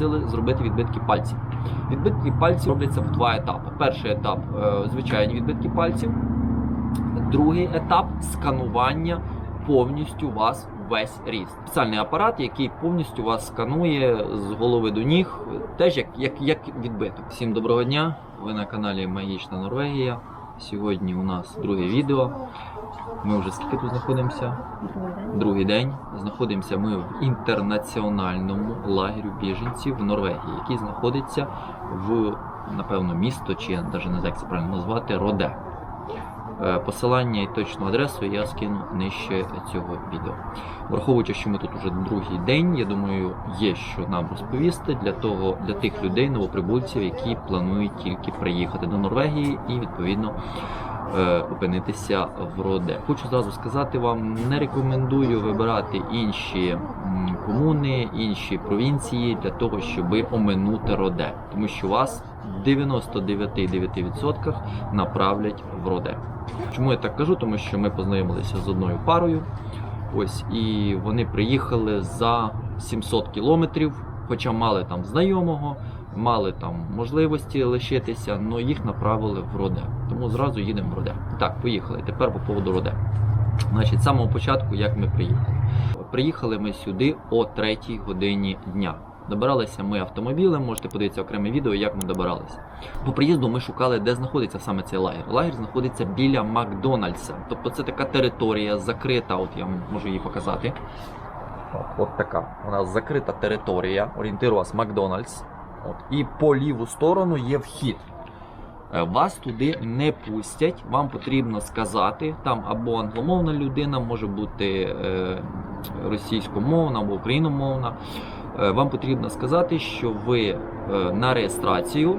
попросили зробити відбитки пальців. Відбитки пальців робляться в два етапи. Перший етап е, звичайні відбитки пальців. Другий етап сканування повністю вас весь ріст. Спеціальний апарат, який повністю вас сканує з голови до ніг, теж як, як, як відбиток. Всім доброго дня! Ви на каналі Магічна Норвегія. Сьогодні у нас друге відео. Ми вже скільки тут знаходимося? Другий день. Знаходимося ми в інтернаціональному лагерю біженців в Норвегії, який знаходиться в, напевно, місто, чи я навіть не знаю, як це правильно назвати, Роде. Е, Посилання і точну адресу я скину нижче цього відео. Враховуючи, що ми тут уже другий день, я думаю, є що нам розповісти для того, для тих людей, новоприбульців, які планують тільки приїхати до Норвегії і відповідно опинитися в Роде. Хочу зразу сказати вам, не рекомендую вибирати інші комуни, інші провінції для того, щоб оминути Роде, тому що вас в 99,9% направлять в Роде. Чому я так кажу? Тому що ми познайомилися з одною парою. Ось і вони приїхали за 700 кілометрів, хоча мали там знайомого, мали там можливості лишитися, але їх направили в Роде. Тому зразу їдемо в Роде. Так, поїхали. Тепер по поводу Роде. Значить, з самого початку, як ми приїхали. Приїхали ми сюди о 3 годині дня. Добиралися ми автомобілем, можете подивитися окреме відео, як ми добиралися. По приїзду ми шукали, де знаходиться саме цей лагер. Лагер знаходиться біля Макдональдса. Тобто це така територія закрита. От я можу її показати. От така. У нас закрита територія. Орієнтир у вас Макдональдс. От. І по ліву сторону є вхід. Е, Вас туди не пустять, вам потрібно сказати, там або англомовна людина, може бути е, російськомовна або україномовна. Е, Вам потрібно сказати, що ви на реєстрацію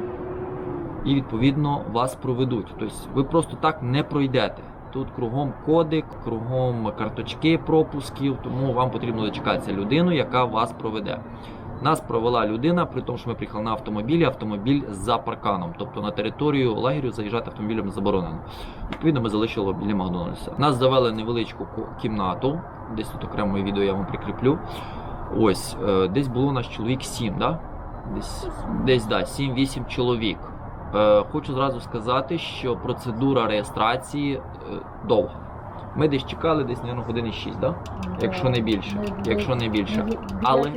і відповідно вас проведуть. Тобто ви просто так не пройдете. Тут кругом коди, кругом карточки пропусків, тому вам потрібно дочекатися людину, яка вас проведе. Нас провела людина, при тому, що ми приїхали на автомобілі, автомобіль за парканом. Тобто на територію лагерю заїжджати автомобілем заборонено. Відповідно, ми залишили біля Макдональдса. Нас завели невеличку кімнату, десь тут окреме відео я вам прикріплю. Ось, е, десь було у нас чоловік 7, да? Десь, десь да, 7-8 чоловік. Е, Хочу зразу сказати, що процедура реєстрації е, довга. Ми десь чекали, десь, мабуть, години 6, да? якщо не більше. Якщо не більше. Але-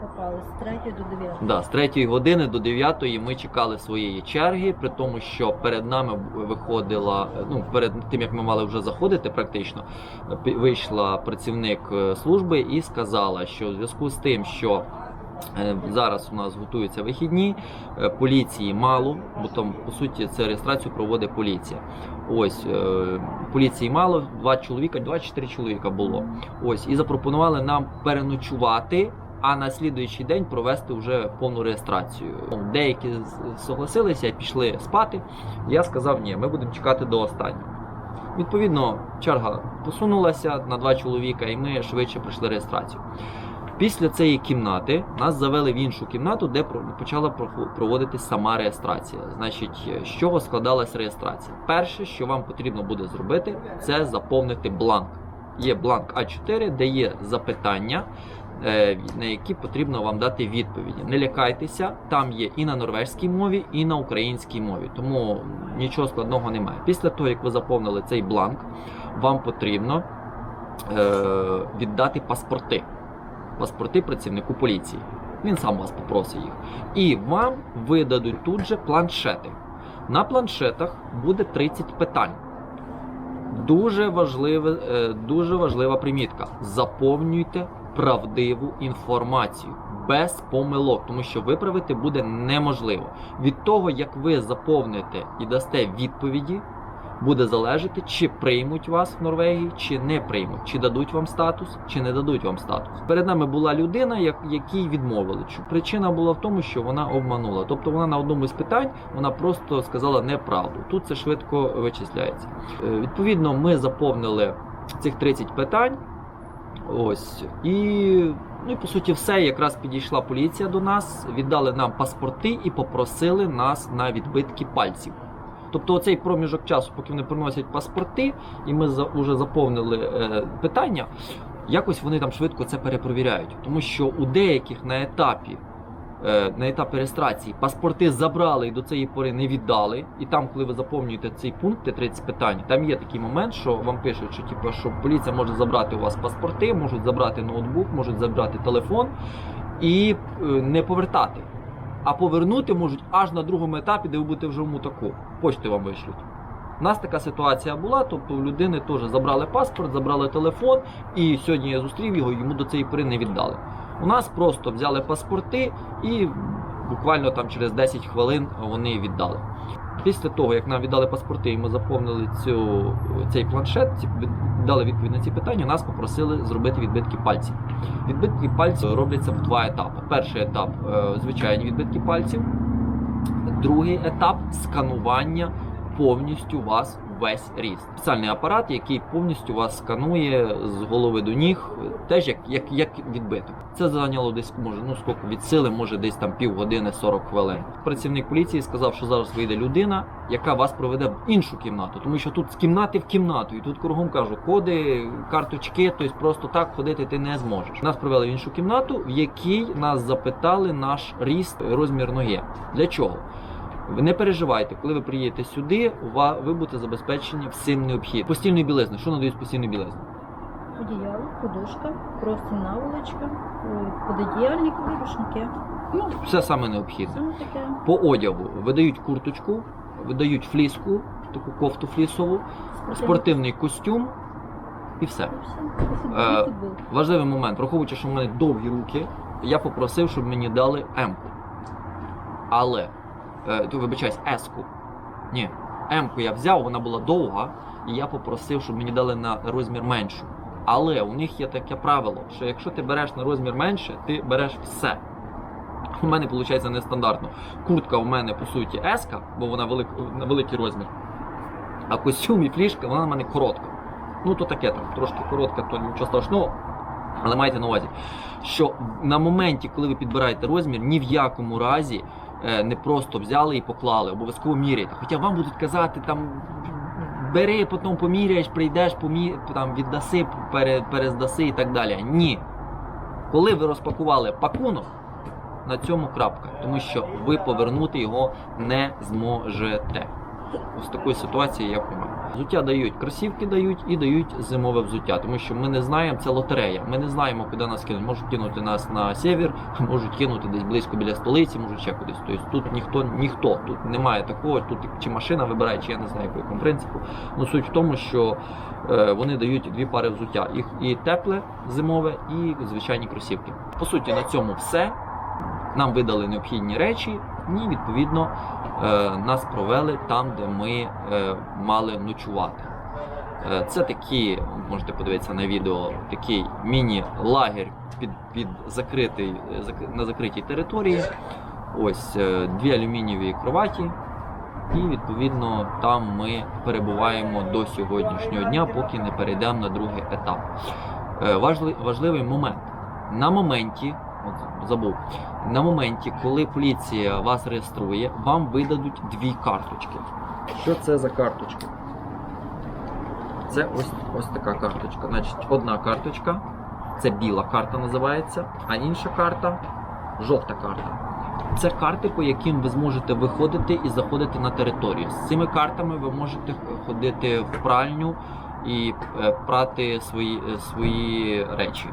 попали з 3 до 9. Да, з 3 години до 9 ми чекали своєї черги, при тому, що перед нами виходила, ну перед тим як ми мали вже заходити, практично вийшла працівник е, служби і сказала, що в зв'язку з тим, що Зараз у нас готуються вихідні, е, поліції мало, бо там по суті це реєстрацію проводить поліція. Ось е, поліції мало, два чоловіка, 24 чоловіка було. Ось і запропонували нам переночувати а на слідуючий день провести вже повну реєстрацію. Деякі согласилися і пішли спати. Я сказав, ні, ми будемо чекати до останнього. Відповідно, черга посунулася на два чоловіка, і ми швидше пройшли реєстрацію. Після цієї кімнати нас завели в іншу кімнату, де почала проводитись сама реєстрація. Значить, з чого складалась реєстрація? Перше, що вам потрібно буде зробити, це заповнити бланк. Є бланк А4, де є запитання, е, на які потрібно вам дати відповіді. Не лякайтеся, там є і на норвезькій мові, і на українській мові, тому нічого складного немає. Після того, як ви заповнили цей бланк, вам потрібно е, віддати паспорти. Паспорти працівнику поліції. Він сам вас попросить їх. І вам видадуть тут же планшети. На планшетах буде 30 питань. Дуже, важливе, е, дуже важлива примітка. Заповнюйте правдиву інформацію без помилок, тому що виправити буде неможливо. Від того, як ви заповните і дасте відповіді, буде залежати, чи приймуть вас в Норвегії, чи не приймуть, чи дадуть вам статус, чи не дадуть вам статус. Перед нами була людина, як- якій відмовили. Причина була в тому, що вона обманула. Тобто вона на одному з питань вона просто сказала неправду. Тут це швидко вичисляється. Е, Відповідно, ми заповнили цих 30 питань. Ось і ну і по суті все. Якраз підійшла поліція до нас, віддали нам паспорти і попросили нас на відбитки пальців. Тобто оцей проміжок часу, поки вони приносять паспорти, і ми вже заповнили е, питання, якось вони там швидко це перепровіряють. Тому що у деяких на етапі е, на етапі реєстрації паспорти забрали і до цієї пори не віддали. І там, коли ви заповнюєте цей пункт, ті 30 питань, там є такий момент, що вам пишуть, що типу, що поліція може забрати у вас паспорти, можуть забрати ноутбук, можуть забрати телефон і е, не повертати. А повернути можуть аж на другому етапі, де ви будете вже в мутаку. Почти вам вишлють. У нас така ситуація була, тобто у людини теж забрали паспорт, забрали телефон, і сьогодні я зустрів його, йому до цієї пори не віддали. У нас просто взяли паспорти і буквально там через 10 хвилин вони віддали. Після того, як нам віддали паспорти, і ми заповнили цю, цей планшет, дали відповідь на ці питання, нас попросили зробити відбитки пальців. Відбитки пальців робляться в два етапи. Перший етап е, звичайні відбитки пальців, другий етап сканування повністю вас весь ріст. Спеціальний апарат, який повністю вас сканує з голови до ніг, теж як, як, як відбиток. Це зайняло десь може ну скільки від сили, може десь там півгодини 40 хвилин. Працівник поліції сказав, що зараз вийде людина, яка вас проведе в іншу кімнату, тому що тут з кімнати в кімнату, і тут кругом кажу, коди, карточки, тобто просто так ходити ти не зможеш. Нас провели в іншу кімнату, в якій нас запитали наш ріст, розмір ноги. Для чого? Ви не переживайте, коли ви приїдете сюди, ви будете забезпечені всім необхідним. Постільної білизни. Що надають з постільної білизни? Одіяло, подушка, просто наволочка, е, пододіяльникові, рушники. Ну, все саме необхідне. Саме таке. По одягу видають курточку, видають фліску, таку кофту флісову, спортивний костюм і все. Е. Важливий момент, враховуючи, що в мене довгі руки, я попросив, щоб мені дали М-ку. Але, е, то вибачаюсь, С-ку. Ні, М-ку я взяв, вона була довга, і я попросив, щоб мені дали на розмір меншу. Але у них є таке правило, що якщо ти береш на розмір менше, ти береш все. У мене виходить нестандартно. Куртка у мене по суті S, бо вона велик, на великий розмір. А костюм і флішка, вона на мене коротка. Ну то таке там, трошки коротка, то нічого страшного. Але майте на увазі, що на моменті, коли ви підбираєте розмір, ні в якому разі не просто взяли і поклали, обов'язково міряйте. Хоча вам будуть казати там. Бери, потім поміряєш, прийдеш, помі... там, віддаси, пере... перездаси і так далі. Ні. Коли ви розпакували пакунок, на цьому крапка, тому що ви повернути його не зможете. Ось такої ситуації, у мене. Взуття дають, кросівки дають і дають зимове взуття, тому що ми не знаємо, це лотерея. Ми не знаємо, куди нас кинуть. Можуть кинути нас на север, можуть кинути десь близько біля столиці, можуть ще кудись. Тобто тут ніхто, ніхто, тут немає такого, тут чи машина вибирає, чи я не знаю по якому принципу. Ну суть в тому, що е, вони дають дві пари взуття: їх і тепле зимове, і звичайні кросівки. По суті, на цьому все. Нам видали необхідні речі, і відповідно е, нас провели там, де ми е, мали ночувати. Е, Це такі, можете подивитися на відео, такий міні-лагерь під, під закритий, на закритій території. Ось дві алюмінієві кроваті. І відповідно там ми перебуваємо до сьогоднішнього дня, поки не перейдемо на другий етап. Важли- важливий момент. На моменті, от забув, на моменті, коли поліція вас реєструє, вам видадуть дві карточки. Що це за карточки? Це ось, ось така карточка. Значить, одна карточка, це біла карта називається, а інша карта жовта карта. Це карти, по яким ви зможете виходити і заходити на територію. З цими картами ви можете ходити в пральню і е, прати свої, е, свої речі.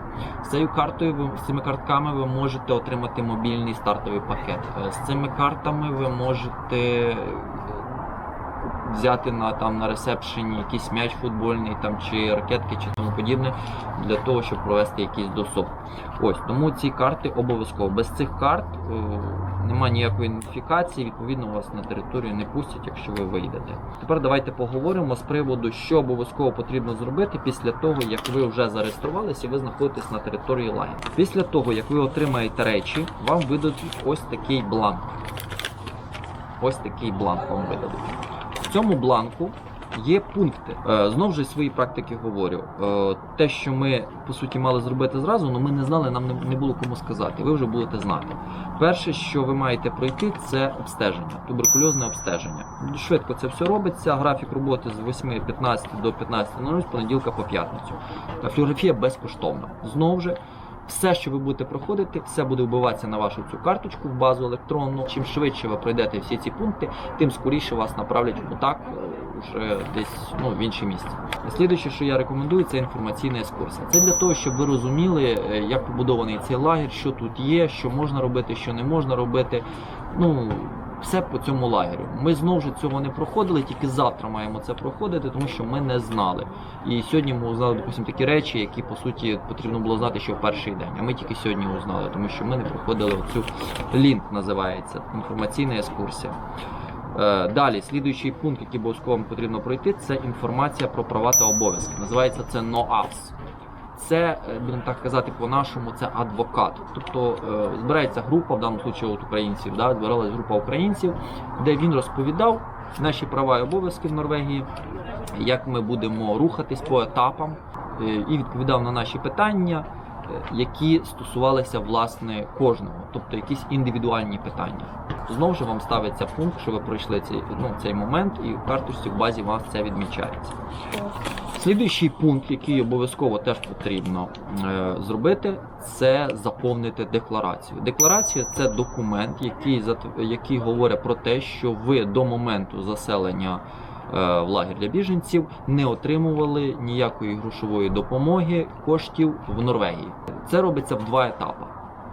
З цією картою з цими картками ви можете отримати мобільний стартовий пакет. Е, З цими картами ви можете взяти на там на ресепшені якийсь м'яч футбольний там чи ракетки, чи тому подібне для того, щоб провести якийсь досуг. Ось тому ці карти обов'язково. Без цих карт е, немає ніякої ідентифікації, відповідно вас на територію не пустять, якщо ви вийдете. Тепер давайте поговоримо з приводу, що обов'язково потрібно зробити після того, як ви вже зареєструвалися і ви знаходитесь на території лагеря. Після того, як ви отримаєте речі, вам видадуть ось такий бланк. Ось такий бланк вам видадуть. Цьому бланку є пункти. Е, Знову ж зі своєї практики говорю. Е, Те, що ми по суті мали зробити зразу, але ми не знали, нам не- було кому сказати. Ви вже будете знати. Перше, що ви маєте пройти, це обстеження, туберкульозне обстеження. Швидко це все робиться. Графік роботи з 8.15 до 15.00 з понеділка по п'ятницю. Флюорографія безкоштовна. Знову ж Все, що ви будете проходити, все буде вбиватися на вашу цю карточку в базу електронну. Чим швидше ви пройдете всі ці пункти, тим скоріше вас направлять в УТАК е, десь ну, в інше місце. Слідуюче, що я рекомендую, це інформаційна екскурсія. Це для того, щоб ви розуміли, е, як побудований цей лагерь, що тут є, що можна робити, що не можна робити. Ну, все по цьому лагерю. Ми знову ж цього не проходили, тільки завтра маємо це проходити, тому що ми не знали. І сьогодні ми узнали, допустим, такі речі, які по суті потрібно було знати ще в перший день. А ми тільки сьогодні узнали, тому що ми не проходили оцю лінк, називається інформаційна екскурсія. Е, Далі, слідуючий пункт, який обов'язково потрібно пройти, це інформація про права та обов'язки. Називається це НОАВС. Це, е, будемо так казати, по-нашому, це адвокат. Тобто е, збирається група, в даному випадку от українців, да, збиралась група українців, де він розповідав наші права і обов'язки в Норвегії, як ми будемо рухатись по етапам, е, і відповідав на наші питання, які стосувалися власне кожного, тобто якісь індивідуальні питання. Знову ж вам ставиться пункт, що ви пройшли цей, ну, цей момент, і в карточці в базі у вас це відмічається. Слідуючий пункт, який обов'язково теж потрібно е, зробити, це заповнити декларацію. Декларація це документ, який, який говорить про те, що ви до моменту заселення е, в лагер для біженців не отримували ніякої грошової допомоги коштів в Норвегії. Це робиться в два етапи.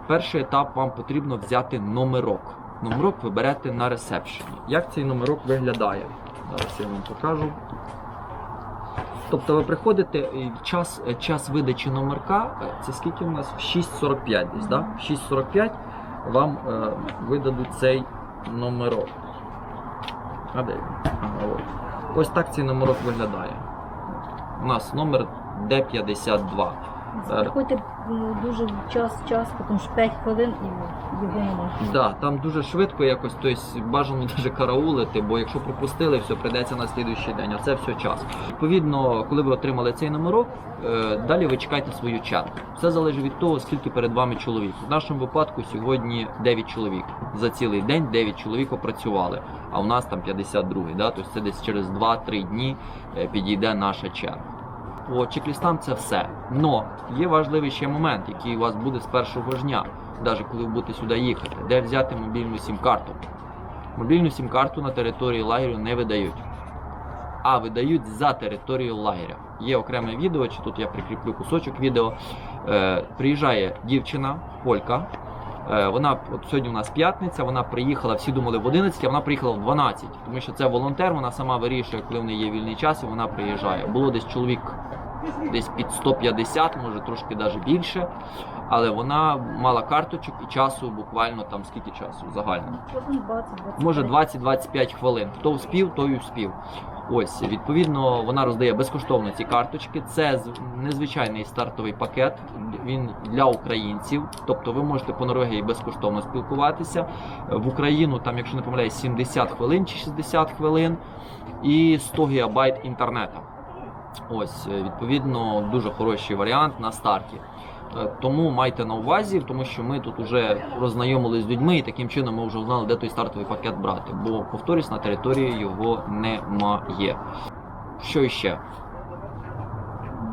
Перший етап вам потрібно взяти номерок. Номерок ви берете на ресепшені. Як цей номерок виглядає? Зараз я вам покажу. Тобто ви приходите і час, час видачі номерка, е, це скільки у нас? В 6.45 десь, да? В 6.45 вам е, видадуть цей номерок. А де він? Ага, от. Ось так цей номерок виглядає. У нас номер D52. Приходьте ну, дуже час, час, тому що 5 хвилин і його немає. Да, там дуже швидко якось, тобто бажано навіть караулити, бо якщо пропустили, все прийдеться на слідуючий день, а це все час. Відповідно, коли ви отримали цей номерок, е, далі ви чекаєте свою чергу. Все залежить від того, скільки перед вами чоловік. В нашому випадку сьогодні 9 чоловік. За цілий день 9 чоловік опрацювали, а у нас там 52, да? тобто це десь через 2-3 дні е, підійде наша черга. По чек-лістам це все. Но є важливий ще момент, який у вас буде з першого дня, навіть коли ви будете сюди їхати, де взяти мобільну сім-карту. Мобільну сім-карту на території лагерю не видають, а видають за територією лагеря. Є окреме відео, чи тут я прикріплю кусочок відео. Е, приїжджає дівчина, полька. Е, вона от сьогодні у нас п'ятниця, вона приїхала, всі думали в 11, а вона приїхала в 12, тому що це волонтер, вона сама вирішує, коли в неї є вільний час, і вона приїжджає. Було десь чоловік десь під 150, може трошки навіть більше. Але вона мала карточок і часу буквально там скільки часу загально. Хвилин 20, 25. Може 20-25 хвилин. Хто вспів, той і вспів. Ось, відповідно, вона роздає безкоштовно ці карточки. Це незвичайний стартовий пакет. Він для українців. Тобто ви можете по Норвегії безкоштовно спілкуватися. В Україну, там, якщо не помиляюсь, 70 хвилин чи 60 хвилин і 100 гігабайт інтернету. Ось, відповідно, дуже хороший варіант на старті. Е, Тому майте на увазі, тому що ми тут вже роззнайомились з людьми, і таким чином ми вже знали, де той стартовий пакет брати. Бо, повторюсь, на території його немає. Що іще?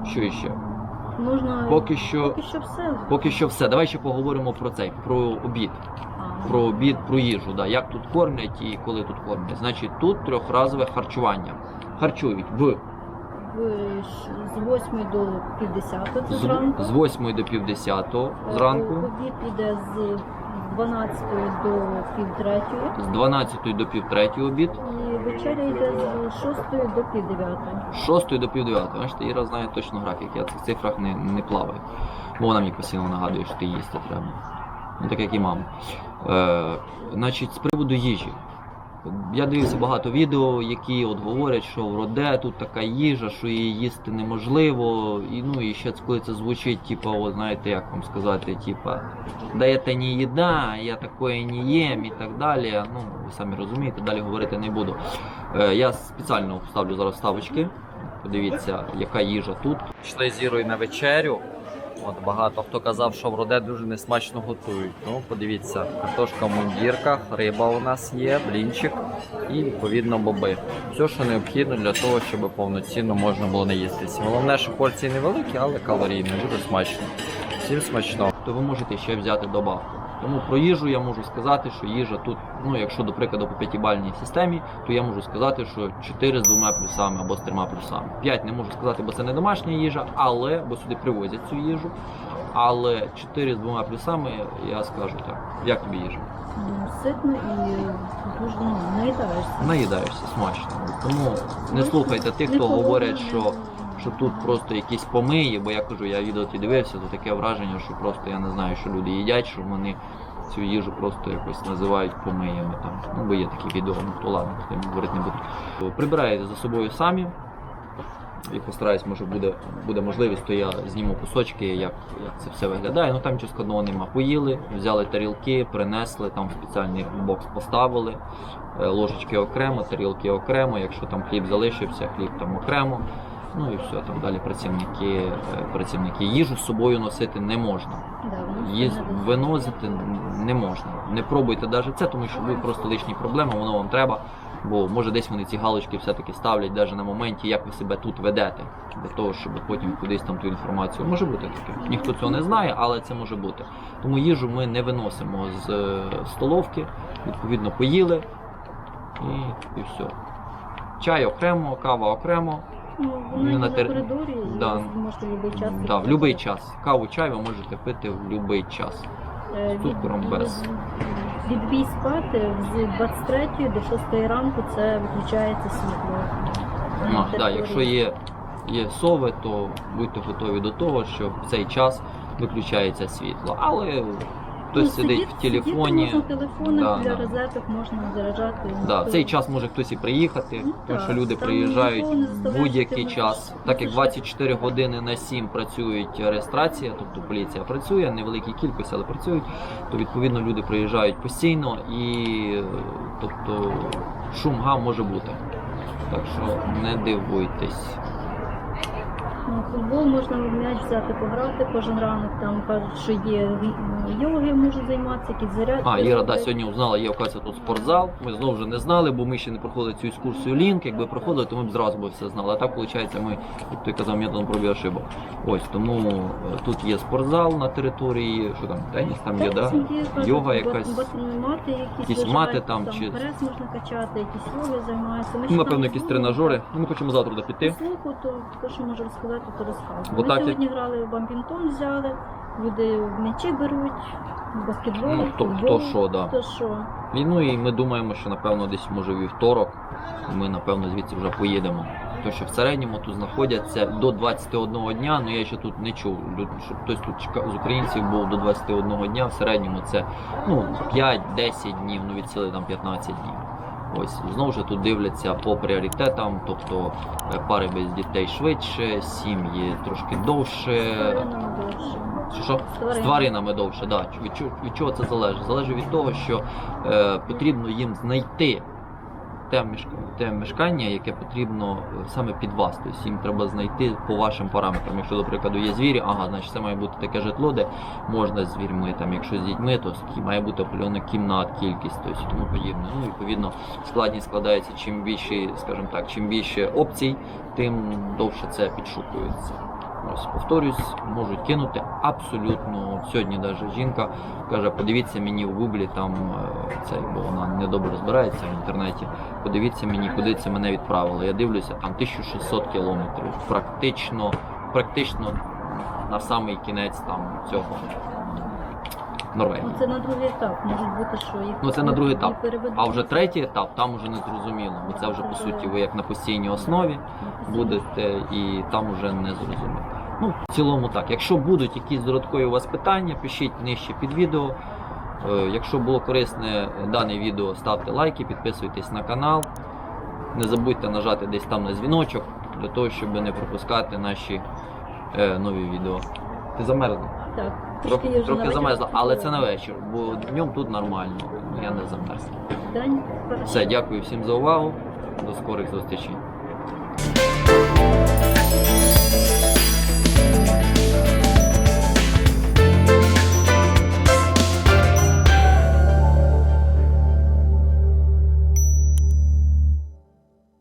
Що іще? Можна... Поки що, Поки що все. поки що все. Давай ще поговоримо про цей, про обід. А, Про обід, про їжу. Да. Як тут кормлять і коли тут кормлять. Значить, тут трьохразове харчування. Харчують в- з 8 до 50 це зранку. з 8 до пів 10 зранку. Обід іде з 12 до пів третьої. з 12 до пів 3 обід, І вечеря йде з 6 до пів 9. з 6 до пів 9. Бачите, Іра знає точно графік, я в цих цифрах не, не плаваю. Бо вона мені постійно нагадує, що ти їсти треба. Ну так як і мама. Е, значить, з приводу їжі. Я дивився багато відео, які от говорять, що в Роде тут така їжа, що її їсти неможливо. І ну і ще коли це звучить, типа, от знаєте, як вам сказати, типа, да это не їда, я такое не їм і так далі. Ну, ви самі розумієте, далі говорити не буду. Е, я спеціально вставлю зараз ставочки. Подивіться, яка їжа тут. Пішли з Ірою на вечерю. От багато хто казав, що в роде дуже несмачно готують. Ну, подивіться, картошка в мундірках, риба у нас є, блінчик і відповідно боби. Все, що необхідно для того, щоб повноцінно можна було наїстися. Головне, що порції невеликі, але калорійні, дуже смачно. Всім смачно. То ви можете ще взяти добавку. Тому про їжу я можу сказати, що їжа тут, ну якщо до прикладу по п'ятибальній системі, то я можу сказати, що 4 з двома плюсами або з трьома плюсами. 5 не можу сказати, бо це не домашня їжа, але бо сюди привозять цю їжу. Але 4 з двома плюсами я скажу так. Як тобі їжа? Ситно і дуже ну, наїдаєшся. Наїдаєшся смачно. Тому не слухайте тих, хто говорить, що що тут просто якісь помиї, бо я кажу, я відео ті дивився, то таке враження, що просто я не знаю, що люди їдять, що вони цю їжу просто якось називають помиями там. Ну, бо є такі відео, ну то ладно, я говорити не буду. Прибирайте за собою самі. І постараюсь, може буде, буде можливість, то я зніму кусочки, як, як це все виглядає. Ну там нічого складного нема. Поїли, взяли тарілки, принесли, там спеціальний бокс поставили. Е, ложечки окремо, тарілки окремо. Якщо там хліб залишився, хліб там окремо. Ну і все, там далі працівники, е, працівники. Їжу з собою носити не можна. Їз виносити не можна. Не пробуйте навіть це, тому що ви просто лишні проблеми, воно вам треба. Бо може десь вони ці галочки все-таки ставлять навіть на моменті, як ви себе тут ведете, для того, щоб потім кудись там ту інформацію. Може бути таке. Ніхто цього не знає, але це може бути. Тому їжу ми не виносимо з е, столовки, відповідно, поїли і, і все. Чай окремо, кава окремо. Ну, Не на на тер- коридорі, Да. ви можете в будь-який час. Да, в будь-який час. Каву, чай ви можете пити в будь-який час. Е, з цукром від- без. Відбій спати з 23 до 6 ранку це виключається світло. Ну, да, території. якщо є, є сови, то будьте готові до того, що в цей час виключається світло. Але хтось Ну, сидить в телефоні. Сидіти можна в Да, для да. розеток можна заряджати. Да, в цей час може хтось і приїхати, Ну, тому що люди там приїжджають в будь-який час. Так як Це 24 години на 7 працюють реєстрація, тобто поліція працює, невеликій кількості, але працюють, то відповідно люди приїжджають постійно і тобто шум гам може бути. Так що не дивуйтесь. Ну, Футбол можна в м'яч взяти пограти кожен ранок. Там кажуть, що є йоги можуть займатися, якісь зарядки. А, Іра, да, сьогодні узнала, є оказується тут спортзал. Ми знову вже не знали, бо ми ще не проходили цю екскурсію лінк. Якби проходили, то ми б зразу би все знали. А так, виходить, ми, як той казав, методом пробі ошибок. Ось тому е, тут є спортзал на території, що там, теніс там є, да? Там Йога якась. мати якісь, якісь мати там чи- прес можна качати, якісь йоги займаються. Ми Ну, напевно, якісь тренажери. Ну, ми хочемо завтра туди піти. слуху, то те, що можу розказати, то розказую. Бо Ми так, сьогодні грали в бампінтон, взяли, люди в м'ячі беруть, в баскетбол, Ну, хто, футбол, хто що, да. хто що. І, ну і ми думаємо, що напевно десь може вівторок ми напевно звідси вже поїдемо. Тому що в середньому тут знаходяться до 21 дня, ну я ще тут не чув, щоб хтось тут з українців був до 21 дня, в середньому це ну, 5-10 днів, ну від сили там 15 днів. Ось знову ж тут дивляться по пріоритетам, тобто е, пари без дітей швидше, сім'ї трошки довше. Що, що? З тваринами довше, да. Від, чого- від чого це залежить? Залежить від того, що е, потрібно їм знайти те, те мешкання, яке потрібно е, саме під вас. Тобто їм треба знайти по вашим параметрам. Якщо, до прикладу, є звірі, ага, значить це має бути таке житло, де можна з звірьми. Там, якщо з дітьми, то має бути определена кімнат, кількість, тобто і тому подібне. Ну, відповідно, складність складається, чим більше, скажімо так, чим більше опцій, тим довше це підшукується. Ось повторюсь, можуть кинути абсолютно. Сьогодні навіть жінка каже, подивіться мені в гуглі, там е, цей, бо вона недобре збирається в інтернеті. Подивіться мені, куди це мене відправили. Я дивлюся, там 1600 кілометрів. Практично, практично на самий кінець там цього м, Норвегії. Ну, це на другий етап. Може бути, що їх Ну, це на другий етап. А вже третій етап, там вже не зрозуміло, бо це вже по суті ви як на постійній основі будете і там вже не зрозуміло. Ну, в цілому так. Якщо будуть якісь додаткові у вас питання, пишіть нижче під відео. Е, Якщо було корисне дане відео, ставте лайки, підписуйтесь на канал. Не забудьте нажати десь там на дзвіночок для того, щоб не пропускати наші е, нові відео. Ти замерзла? Так, Трохи, трохи, трохи замерзла, але це на вечір, бо днем тут нормально. Я не замерзла. Все, дякую всім за увагу. До скорих зустрічей.